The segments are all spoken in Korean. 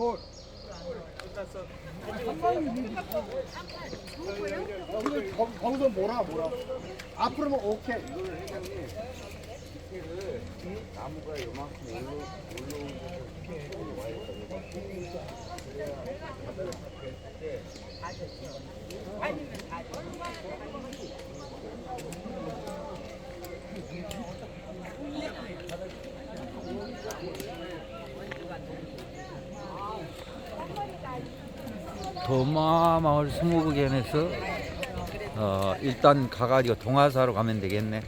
콜. 여기 거- 거기서 뭐라 뭐라. 앞으로는 오케이. 나무가 요만큼 올라 올라오는 도마마을 스무고개에서 어, 일단 가가지고 동화사로 가면 되겠네.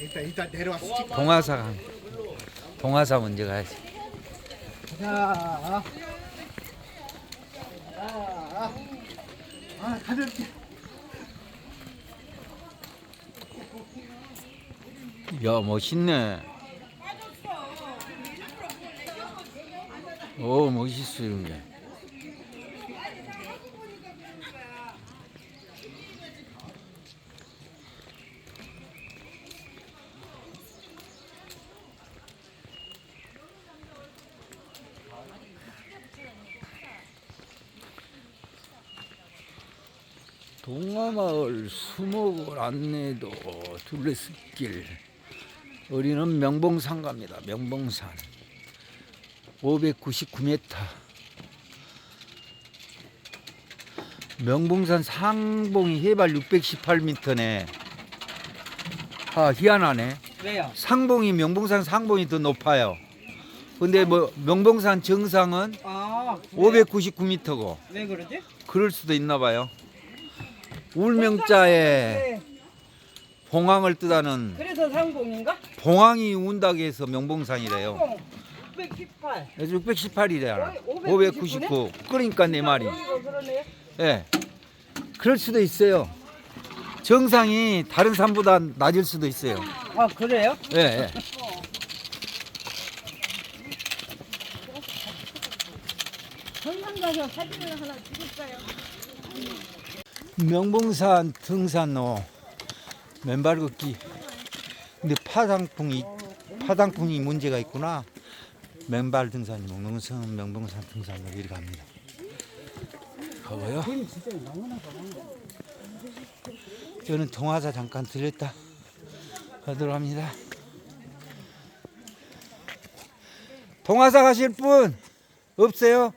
일단 일단 내려왔어. 동화사 가. 동화사 먼저 가야지. 자. 아, 아, 가볍게. 야 멋있네. 오 멋있어 이런 게. 동화마을 수목을 안내도 둘레길 우리는 명봉산 갑니다. 명봉산 599m 명봉산 상봉이 해발 618m네. 아 희한하네. 왜요? 상봉이 명봉산 상봉이 더 높아요. 근데 뭐 명봉산 정상은 아, 그래요? 599m고 왜 그러지? 그럴 수도 있나 봐요. 울명자에 네. 봉황을 뜻하는 그래서 상봉인가? 봉황이 운다고 해서 명봉산이래요. 상봉 618. 618이래요. 599 599. 그러니까 내 말이. 여기가 그러네. 예. 그럴 수도 있어요. 정상이 다른 산보다 낮을 수도 있어요. 아, 그래요? 예, 예. 전산 가서 사진을 하나 찍을까요? 명봉산 등산로 맨발 걷기. 근데 파당풍이 파당풍이 문제가 있구나. 맨발 등산이 명봉산 명봉산 등산로 이렇게 갑니다. 가봐요. 저는 동화사 잠깐 들렸다 가도록 합니다. 동화사 가실 분 없어요?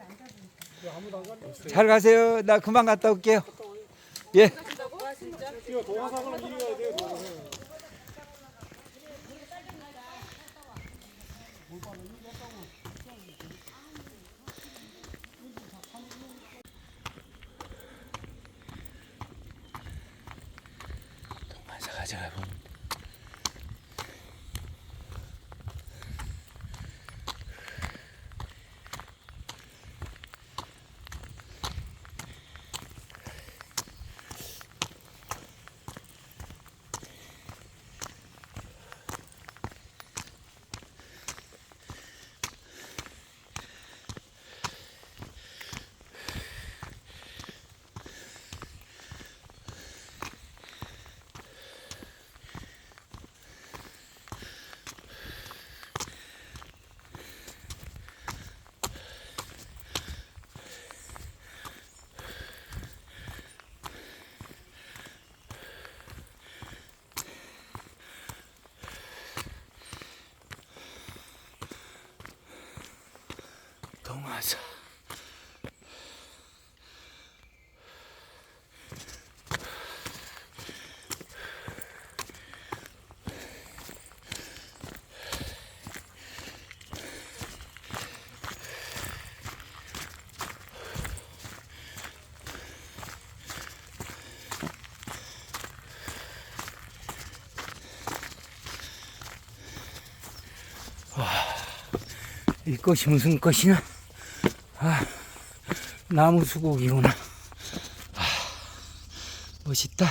잘 가세요. 나 그만 갔다 올게요. 예. 동화사. 이 꽃이 무슨 꽃이냐? 아, 나무 수국이구나. 아, 멋있다.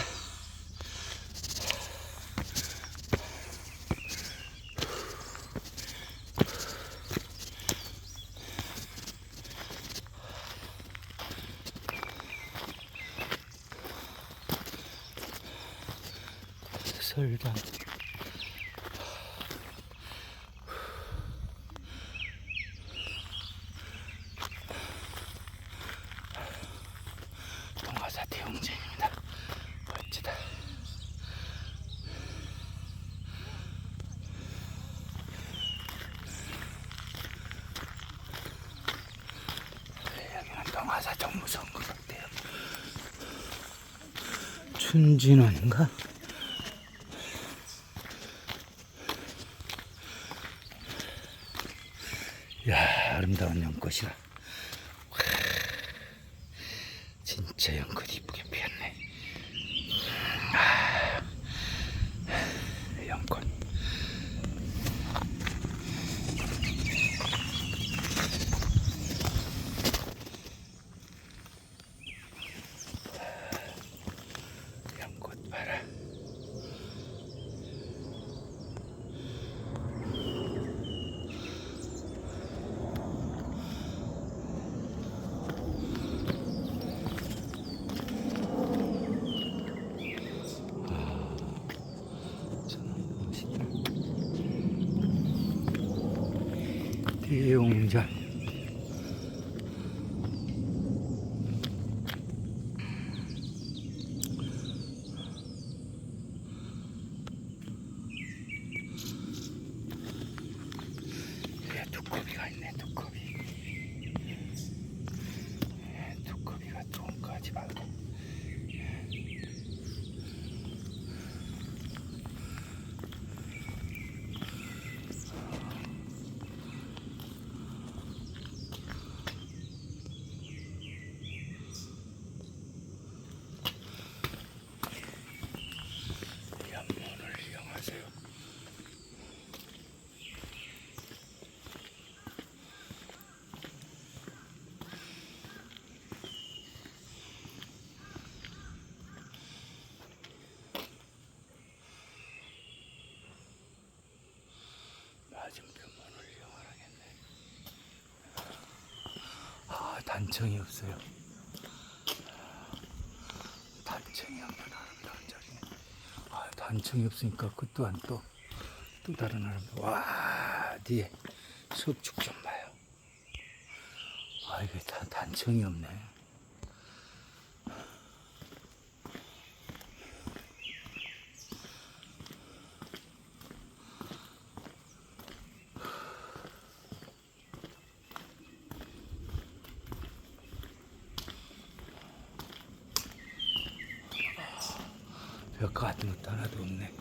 설당. 동화사 대웅전입니다. 멋지다. 여기는 동화사 좀 무서운 것 같아요. 춘진원인가? 야 아름다운 연꽃이라 와, 진짜 연꽃 이쁘게 피었네 아, 연꽃 연꽃 봐라 대용전 예, 두꺼비가 있네 두꺼비 예, 두꺼비가 똥까지 말고 연문을 이용하세요 맞은편 문을 이용하겠네. 아 단청이 없어요. 단청이 없는 아름다운 자리. 아 단청이 없으니까 그 또한 또 또 다른 아름다운. 와 뒤에 숲축 좀 봐요. 아 이게 다 단청이 없네. 벽 같은 것도 하나도 없네.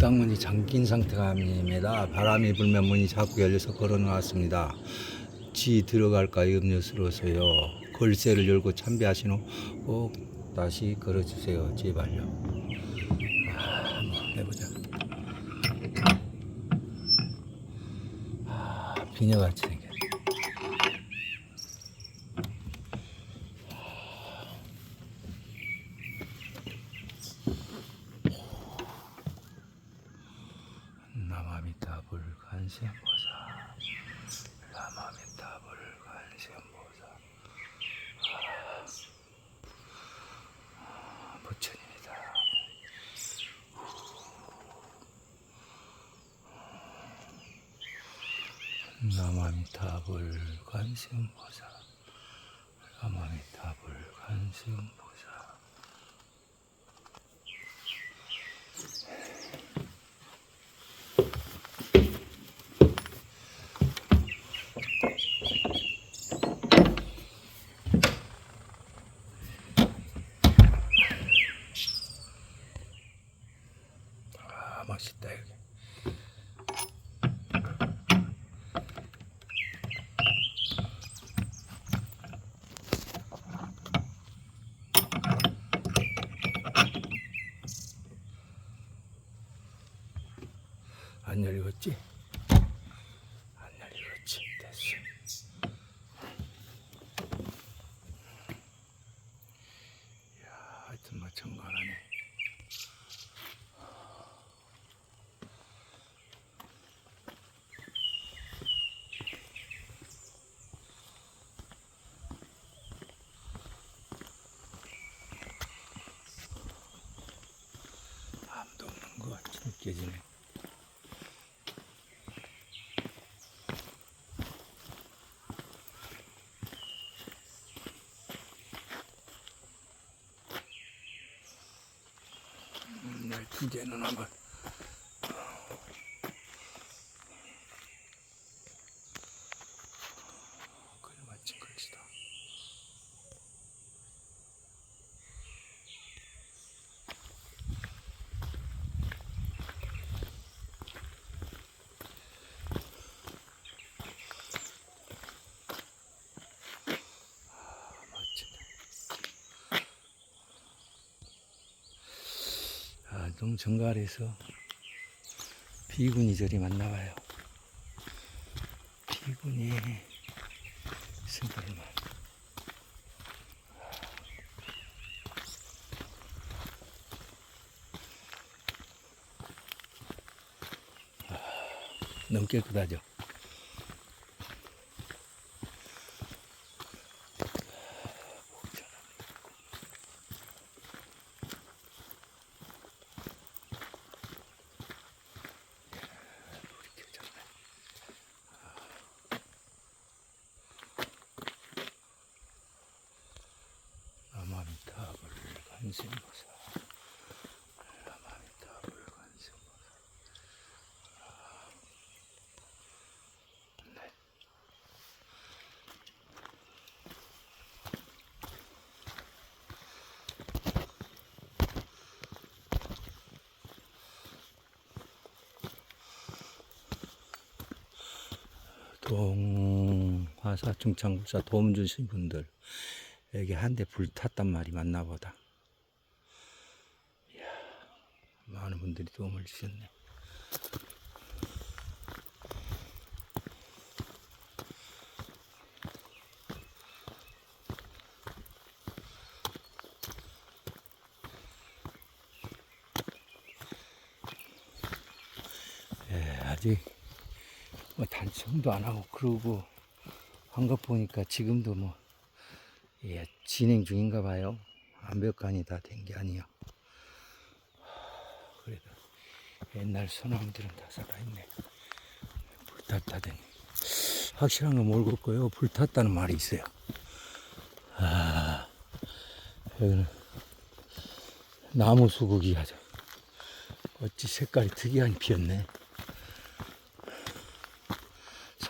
법당문이 잠긴 상태가 아닙니다. 바람이 불면 문이 자꾸 열려서 걸어 나왔습니다. 지 들어갈까 염려스러워서요. 걸쇠를 열고 참배하신 후 꼭 다시 걸어주세요. 제발요. 아, 한번 해보자. 아, 비녀같이 생겼네. 나마미타불 관세음보사 나마미타불 관세음보사 아, 부처님이다 나마미타불 관세음보사 나마미타불 관세음보사 아 맛있다 여기 안 열리겠지? 안 열리겠지 됐어 이야 하여튼 뭐 정갈하네 느껴지네. 음, 날 두개는 한번 그래 마침 글씨다. 멋지네. 아, 너무 정갈해서 비군이 저리 많나봐요. 비군이. 아, 너무 깨끗하죠. 아마미타불 관세음보살 아마미타불 관세음보살 네. 동 화사 중창불사 도움 주신 분들 여기 한 대 불 탔단 말이 맞나 보다. 이야, 많은 분들이 도움을 주셨네. 예, 아직 뭐 단청도 안 하고 그러고 한 것 보니까 지금도 뭐 예, 진행 중인가 봐요. 완벽하니 다된 게 아니야. 하, 그래도 옛날 소나무들은 다 살아있네. 불탔다더니. 확실한 건 모르겠고요. 불탔다는 말이 있어요. 아, 여기는 나무 수국이 아주 어찌 색깔이 특이하니 피었네.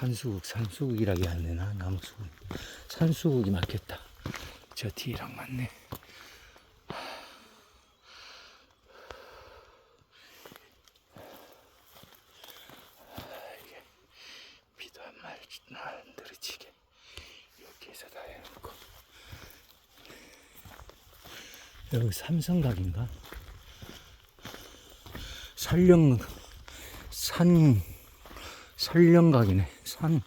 산수국, 산수국이라기 해야 되나? 나무수국. 산수국이 맞겠다. 저 뒤랑 맞네. 이게 비도 한 말, 안 들이치게 해서 다 해놓고. 여기 삼성각인가? 산령, 산, 산령각이네. 산,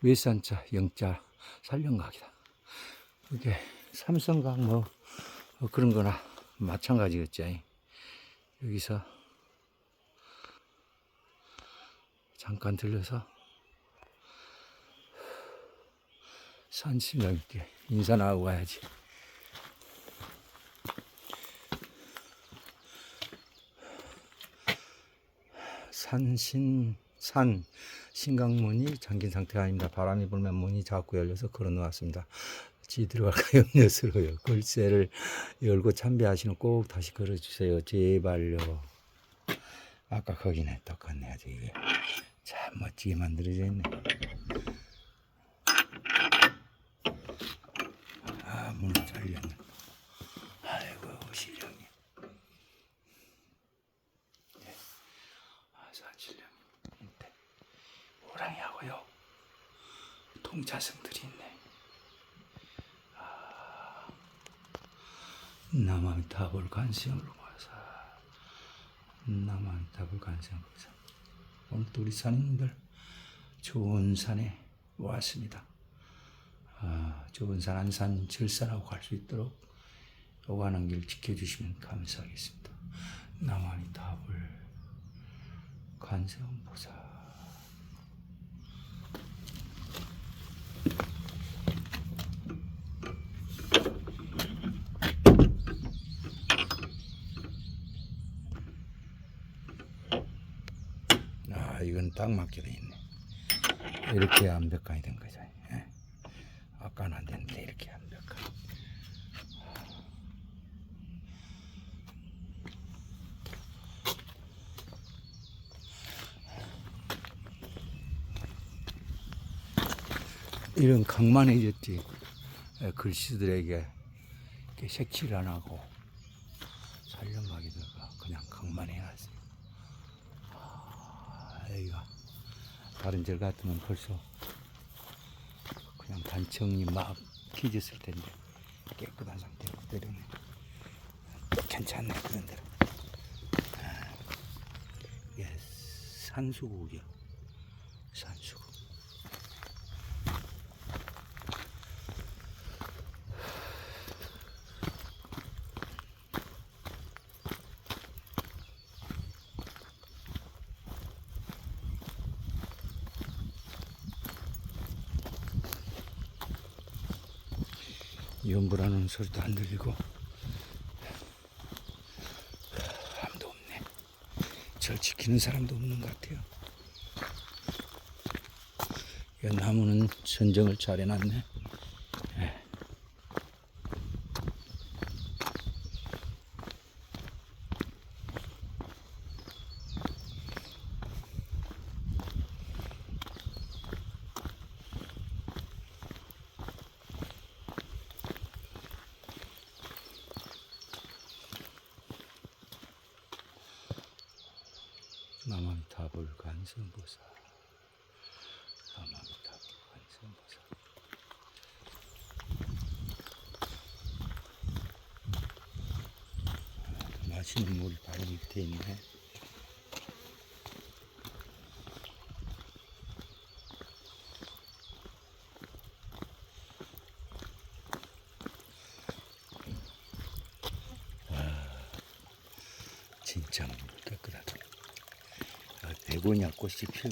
외산자, 영자, 산령각이다. 이게 삼성각 뭐, 뭐 그런 거나 마찬가지겠지. 여기서 잠깐 들려서 산신령께 인사나 하고 가야지. 산신 산 신강문이 잠긴 상태가 아닙니다. 바람이 불면 문이 자꾸 열려서 걸어 놓았습니다. 지 들어갈까 염려스러워요. 글쎄를 열고 참배하시는 꼭 다시 걸어주세요. 제발요. 아까 거기네 똑같네 아주 이게 참 멋지게 만들어져 있네. 아 문을 잘 열네. 아이고 실령님. 아 산실령 밑에 호랑이하고요. 동자승들이 있네. 나마미타불 간시영으로 모여서 나마미타불 간시영으로 모여서 오늘도 우리 산인들 좋은 산에 왔습니다. 아, 좋은 산 안산 절산하고 갈 수 있도록 오가는 길 지켜주시면 감사하겠습니다. 나마미타불 간세음 보살 여기는 딱 맞게 돼 있네. 이렇게 완벽하게 된 거죠. 예. 아까는 안 됐는데 이렇게 완벽하게. 이런 강만해졌지. 예, 글씨들에게 색칠 안 하고 살려가기다가 그냥 강만해놨어요. 아, 여기가 다른 절 같으면 벌써 그냥 단청이 막 피졌을 텐데 깨끗한 상태로 때려네. 괜찮네 그런 대로. 아, 이게 산수국이야. 산수국. 연구라는 소리도 안 들리고 아무도 없네. 절 지키는 사람도 없는 것 같아요. 이 나무는 선정을 잘 해놨네. 남한타불 간성보살 남한타불 간성보살 아, 맛있는 물이 바로 밑에 있네 와, 진짜 물 깨끗하다 아, 베고니아 꽃이 피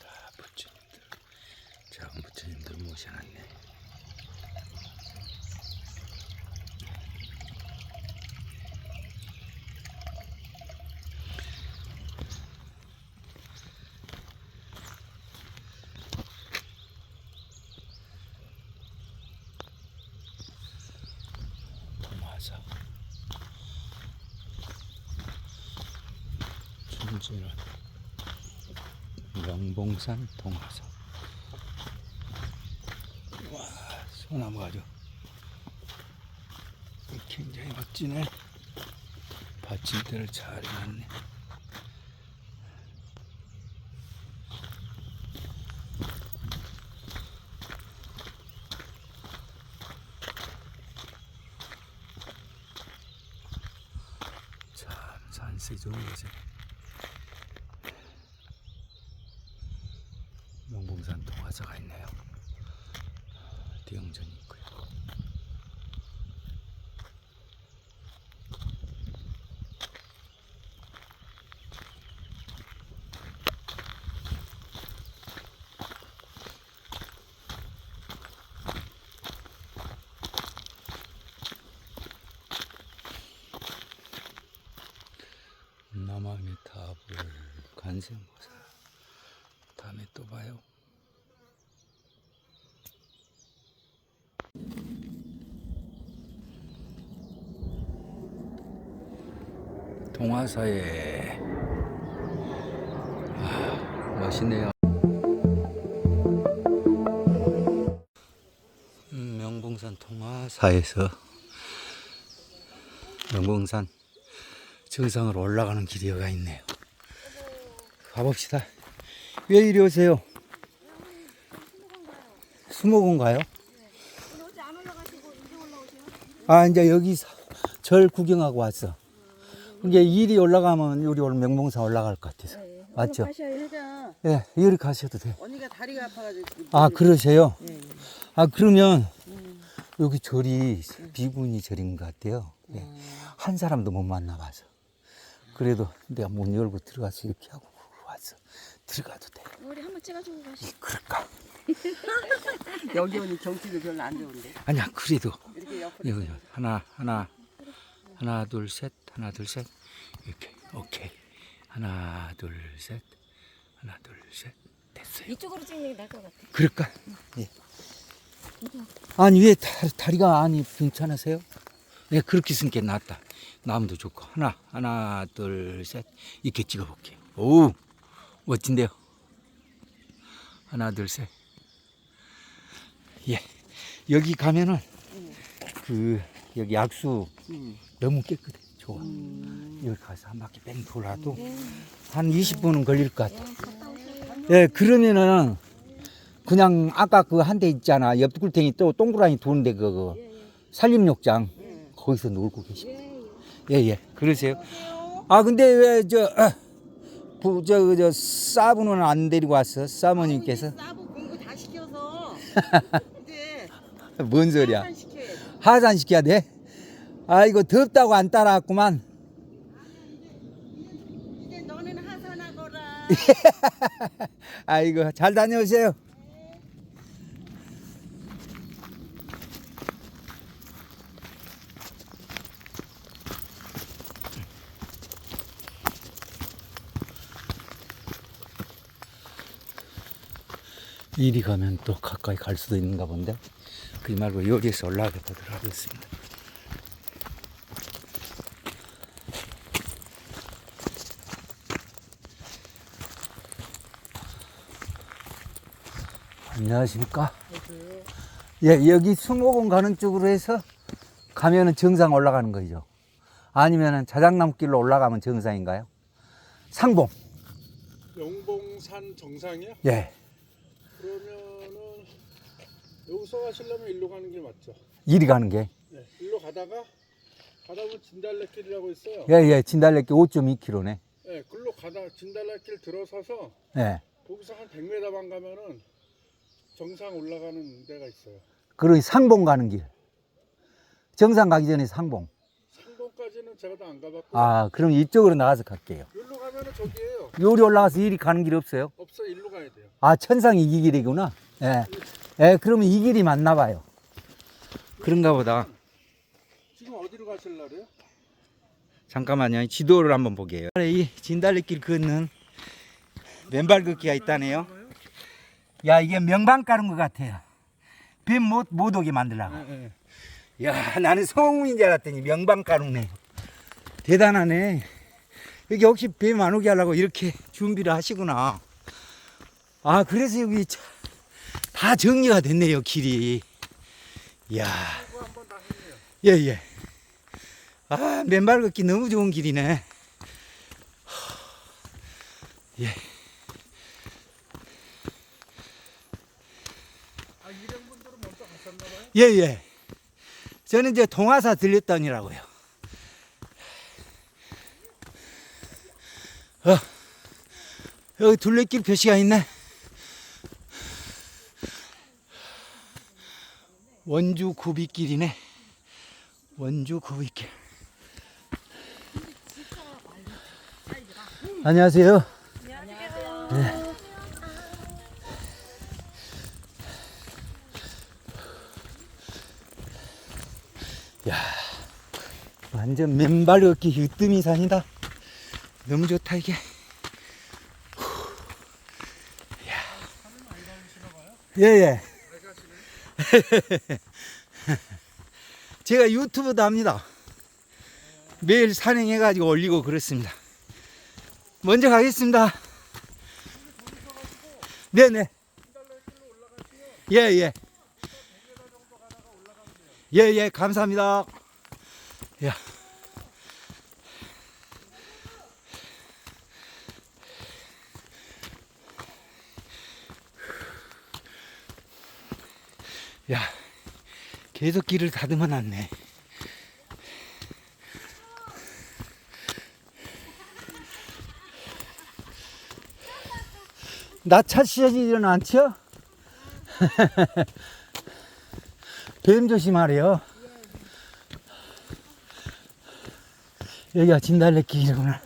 다 부처님들, 작은 부처님들 모셔놨네. 동화사 춘지는 명봉산 동화사. 와 소나무 가죠 굉장히 멋지네. 받침대를 잘 해놨네 참 산세 좋은 곳에 명봉산 동화사가 있네요. 대형전이 있고요. 남함의 답을 간생보살 다음에 또 봐요. 동화사에 아, 멋있네요. 음, 명봉산 동화사에서 영봉산 정상으로 올라가는 길이 여가 있네요. 가봅시다. 왜 이리 오세요? 수목원가요? 이제 올라오세요? 아, 이제 여기 사- 절 구경하고 왔어. 이게 일이 올라가면 우리 오늘 명봉산 올라갈 것 같아서. 맞죠? 가셔야 회장. 예, 이리 가셔도 돼. 언니가 다리가 아파가지고. 아, 그러세요? 예. 아, 그러면 여기 절이 비구니 절인 것 같아요. 예. 한 사람도 못 만나봐서. 그래도 내가 문 열고 들어가서 이렇게 하고 왔어. 들어가도 돼. 우리 한번 찍어주고 가시. 그럴까? 여기 오니 경치도 별로 안 좋은데. 아니야, 그래도. 이렇게 옆으로. 여기 하나, 하나, 하나, 둘, 셋, 하나, 둘, 셋. 이렇게. 오케이. 하나, 둘, 셋. 하나, 둘, 셋. 됐어요. 이쪽으로 찍는 게 나을 것 같아. 그럴까? 예. 아니 왜 다, 다리가 아니 괜찮으세요? 네 그렇게 쓰는 게 낫다. 나무도 좋고 하나 하나 둘 셋 이렇게 찍어볼게요. 오 멋진데요. 하나 둘 셋. 예 여기 가면은 그 여기 약수 너무 깨끗해 좋아. 여기 가서 한 바퀴 뺑 돌아도 한 20분은 걸릴 것 같아. 예 그러면은 그냥 아까 그 한 대 있잖아. 옆 굴탱이 또 동그라미 도는데 그거 산림욕장. 거기서 놀고 계시고 예예. 그러세요? 아 근데 왜저저저 사부는 안 데리고 왔어? 사모님께서? 싸고 공부 다 시켜서. 이제 뭔 소리야? 한 시켜야 돼. 하산 시켜야 돼 아이고 덥다고 안 따라왔구만. 이제 너는 하산하거라. 아이고 잘 다녀오세요. 이리 가면 또 가까이 갈 수도 있는가 본데? 그리 말고 여기에서 올라가 보도록 하겠습니다 안녕하십니까 예 여기 수목원 가는 쪽으로 해서 가면은 정상 올라가는 거죠 아니면은 자작나무길로 올라가면 정상인가요 상봉 영봉산 정상이야? 예 그러면은 여기서 가시려면 일로 가는 게 맞죠? 이리 가는 게 네. 일로 가다가 가다 보면 진달래길이라고 있어요. 예, 예, 진달래길 5.2km네. 네, 글로 가다 진달래길 들어서서 예. 거기서 한 100m만 가면은 정상 올라가는 데가 있어요. 그리고 상봉 가는 길. 정상 가기 전에 상봉. 상봉까지는 제가 다 안 가봤고 아, 그럼 이쪽으로 나가서 갈게요. 여기로 가면은 저기예요. 요리 올라가서 이리 가는 길 없어요? 없어 일로 가야 돼요. 아, 천상이 이 길이구나. 예. 예, 그러면 이 길이 맞나 봐요. 그런가 보다. 지금 어디로 가실래요? 잠깐만요. 지도를 한번 보게요. 이 진달래길 걷는 맨발 걷기가 있다네요. 야, 이게 명방 깔은 것 같아요. 뱀못 못 오게 만들라고. 야, 나는 성웅인 줄 알았더니 명방 깔았네. 대단하네. 여기 혹시 뱀 안 오게 하려고 이렇게 준비를 하시구나. 아, 그래서 여기 차- 다 정리가 됐네요, 길이. 이야. 예, 예. 아, 맨발 걷기 너무 좋은 길이네. 예. 예, 예. 저는 이제 동화사 들렸더니라고요. 어, 여기 둘레길 표시가 있네. 원주 구비길이네. 원주 구비길. 안녕하세요. 네. 완전 맨발 걷기 으뜸이 산이다. 너무 좋다 이게. 후. 야. 예 예. 제가 유튜브도 합니다. 매일 산행해가지고 올리고 그렇습니다. 먼저 가겠습니다. 네네. 예, 예. 예, 예, 감사합니다. 야. 야, 계속 길을 다듬어 놨네. 나차 시절이는 않죠? 뱀 조심하래요. 여기가 진달래 길이구나.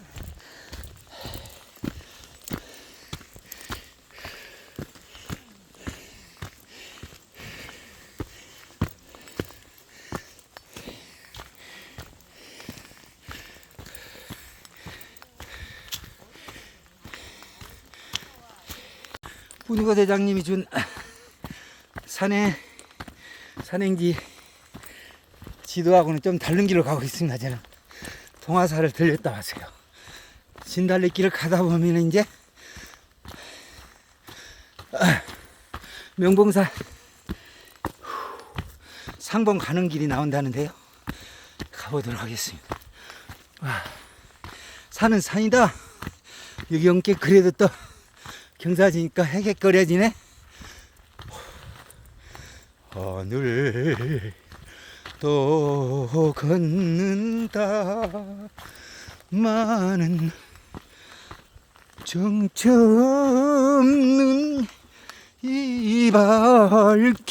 대장님이 준 산에 산행지 지도하고는 좀 다른 길로 가고 있습니다. 저는 동화사를 들렸다 왔어요. 진달래 길을 가다 보면 이제 아, 명봉사 상봉 가는 길이 나온다는데요. 가보도록 하겠습니다. 와, 산은 산이다. 여기 엄께 그래도 또 경사지니까 해객거려지네. 하늘 또 걷는다 많은 정처 없는 이 발길